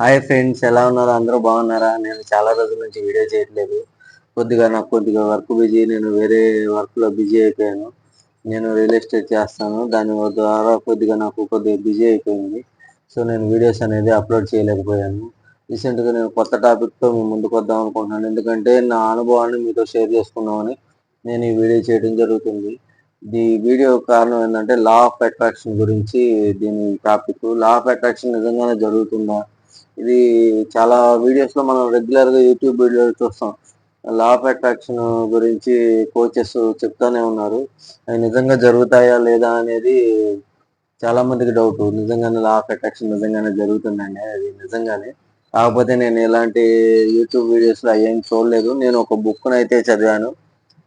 Hi friends ఎలా ఉన్నారు? అందరూ బాగున్నారా? నేను చాలా రోజుల నుంచి వీడియో చేయట్లేదు. కొద్దిగా నాకు కొద్దిగా వర్క్ బిజీ నేను వేరే వర్క్లో బిజీ అయిపోయాను. నేను రియల్ ఎస్టేట్ చేస్తాను. దాని ద్వారా కొద్దిగా నాకు కొద్దిగా బిజీ అయిపోయింది. సో నేను వీడియోస్ అనేది అప్లోడ్ చేయలేకపోయాను. రీసెంట్గా నేను కొత్త టాపిక్తో మీ ముందుకు వద్దాం అనుకుంటున్నాను. ఎందుకంటే నా అనుభవాన్ని మీతో షేర్ చేసుకుందామని నేను ఈ వీడియో చేయడం జరుగుతుంది. ఈ వీడియో కారణం ఏంటంటే లా ఆఫ్ అట్రాక్షన్ గురించి దీని టాపిక్. లా ఆఫ్ అట్రాక్షన్ నిజంగానే జరుగుతుందా? ఇది చాలా వీడియోస్లో మనం రెగ్యులర్గా యూట్యూబ్ వీడియోలు చూస్తాం. లా ఆఫ్ అట్రాక్షన్ గురించి కోచెస్ చెప్తానే ఉన్నారు. అవి నిజంగా జరుగుతాయా లేదా అనేది చాలా మందికి డౌట్ నిజంగానే లా ఆఫ్ అట్రాక్షన్ నిజంగానే జరుగుతుందండి. అది నిజంగానే. కాకపోతే నేను ఎలాంటి యూట్యూబ్ వీడియోస్లో ఏం చూడలేదు. నేను ఒక బుక్ అయితే చదివాను.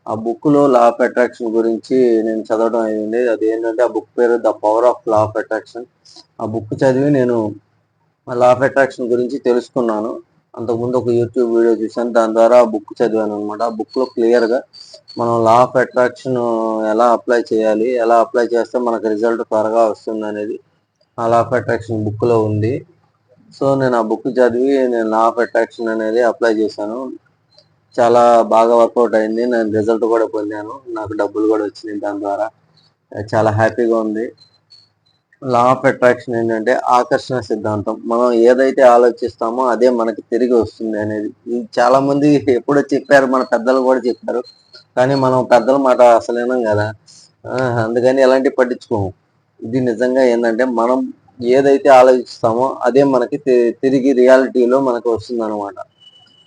ఆ బుక్లో లా ఆఫ్ అట్రాక్షన్ గురించి నేను చదవడం అయింది అది ఏంటంటే ఆ బుక్ పేరు the power of law of attraction ఆ బుక్ చదివి నేను లా ఆఫ్ అట్రాక్షన్ గురించి తెలుసుకున్నాను. అంతకుముందు ఒక యూట్యూబ్ వీడియో చూశాను. దాని ద్వారా బుక్ చదివాను అనమాట ఆ బుక్లో క్లియర్గా మనం లా ఆఫ్ అట్రాక్షన్ ఎలా అప్లై చేయాలి ఎలా అప్లై చేస్తే మనకు రిజల్ట్ త్వరగా వస్తుంది అనేది ఆ లా ఆఫ్ అట్రాక్షన్ బుక్లో ఉంది. సో నేను ఆ బుక్ చదివి నేను లా ఆఫ్ అట్రాక్షన్ అనేది అప్లై చేశాను. చాలా బాగా వర్కౌట్ అయింది. నేను రిజల్ట్ కూడా పొందాను. నాకు డబ్బులు కూడా వచ్చినాయి దాని ద్వారా. చాలా హ్యాపీగా ఉంది. లా ఆఫ్ అట్రాక్షన్ ఏంటంటే ఆకర్షణ సిద్ధాంతం. మనం ఏదైతే ఆలోచిస్తామో అదే మనకి తిరిగి వస్తుంది అనేది. ఇది చాలా మంది ఎప్పుడో చెప్పారు మన పెద్దలు కూడా చెప్పారు. కానీ మనం పెద్దల మాట అసలేనం కదా. అందుకని ఎలాంటి పట్టించుకోము. ఇది నిజంగా ఏంటంటే మనం ఏదైతే ఆలోచిస్తామో అదే మనకి తి- తిరిగి రియాలిటీలో మనకు వస్తుంది అనమాట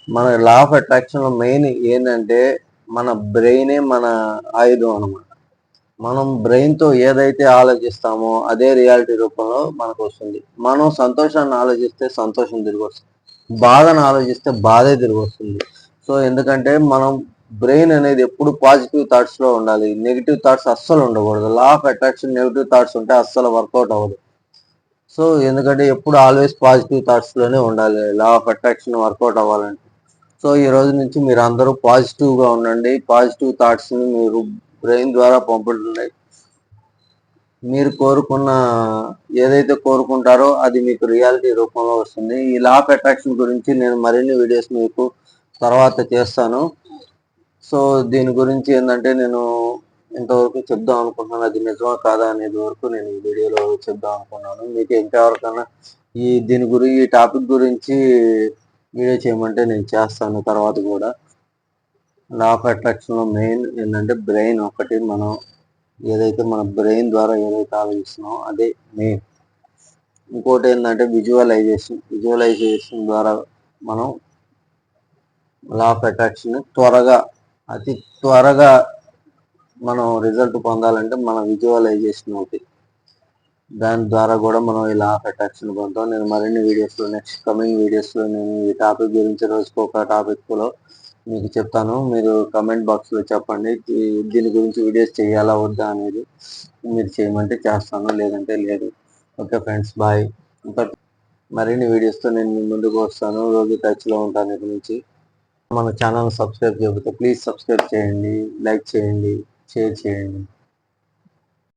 మన లా ఆఫ్ అట్రాక్షన్లో మెయిన్ ఏంటంటే మన బ్రెయినే మన ఆయుధం అనమాట మనం బ్రెయిన్తో ఏదైతే ఆలోచిస్తామో అదే రియాలిటీ రూపంలో మనకు వస్తుంది. మనం సంతోషాన్ని ఆలోచిస్తే సంతోషం తిరిగి వస్తుంది. బాధను ఆలోచిస్తే బాధే తిరిగి వస్తుంది. సో ఎందుకంటే మనం బ్రెయిన్ అనేది ఎప్పుడు పాజిటివ్ థాట్స్లో ఉండాలి. నెగిటివ్ థాట్స్ అస్సలు ఉండకూడదు. Law of attraction negative thoughts ఉంటే అస్సలు వర్కౌట్ అవ్వదు. సో ఎందుకంటే ఎప్పుడు ఆల్వేస్ పాజిటివ్ థాట్స్లోనే ఉండాలి. Law of attraction work out అవ్వాలంటే. సో ఈ రోజు నుంచి మీరు అందరూ పాజిటివ్గా ఉండండి. పాజిటివ్ థాట్స్ని మీరు బ్రెయిన్ ద్వారా పంపుతున్నాయి మీరు కోరుకున్న ఏదైతే కోరుకుంటారో అది మీకు రియాలిటీ రూపంలో వస్తుంది. ఈ లా ఆఫ్ అట్రాక్షన్ గురించి నేను మరిన్ని వీడియోస్ మీకు తర్వాత చేస్తాను. సో దీని గురించి ఏంటంటే నేను ఇంతవరకు చెప్దాం అనుకుంటున్నాను. అది నిజమా కాదా అనేది వరకు నేను ఈ వీడియోలో చెప్దాం అనుకున్నాను. మీకు ఇంకెవరికైనా ఈ దీని గురించి ఈ టాపిక్ గురించి వీడియో చేయమంటే నేను చేస్తాను తర్వాత కూడా. లా ఆఫ్ అట్రాక్షన్లో మెయిన్ ఏంటంటే బ్రెయిన్ ఒకటి మనం ఏదైతే మన బ్రెయిన్ ద్వారా ఏదైతే ఆలోచిస్తున్నామో అదే మెయిన్ ఇంకోటి ఏంటంటే విజువలైజేషన్ విజువలైజేషన్ ద్వారా మనం లా ఆఫ్ అట్రాక్షన్ త్వరగా అతి త్వరగా మనం రిజల్ట్ పొందాలంటే మన విజువలైజేషన్ ఒకటి. దాని ద్వారా కూడా మనం ఈ లా ఆఫ్ అట్రాక్షన్ పొందుతాం. నేను మరిన్ని వీడియోస్లో నెక్స్ట్ కమింగ్ వీడియోస్లో నేను ఈ టాపిక్ గురించి రోజుకొక టాపిక్లో మీకు చెప్తాను. మీరు కమెంట్ బాక్స్లో చెప్పండి. దీని గురించి వీడియోస్ చేయాలా వద్దా అనేది మీరు చేయమంటే చేస్తాను. లేదంటే లేదు. ఓకే ఫ్రెండ్స్ బాయ్ ఇంకా మరిన్ని వీడియోస్తో నేను మీ ముందుకు వస్తాను. రోజు టచ్లో ఉంటాను ఇక్కడి నుంచి మన ఛానల్ సబ్స్క్రైబ్ చేయకపోతే ప్లీజ్ సబ్స్క్రైబ్ చేయండి. లైక్ చేయండి. షేర్ చేయండి.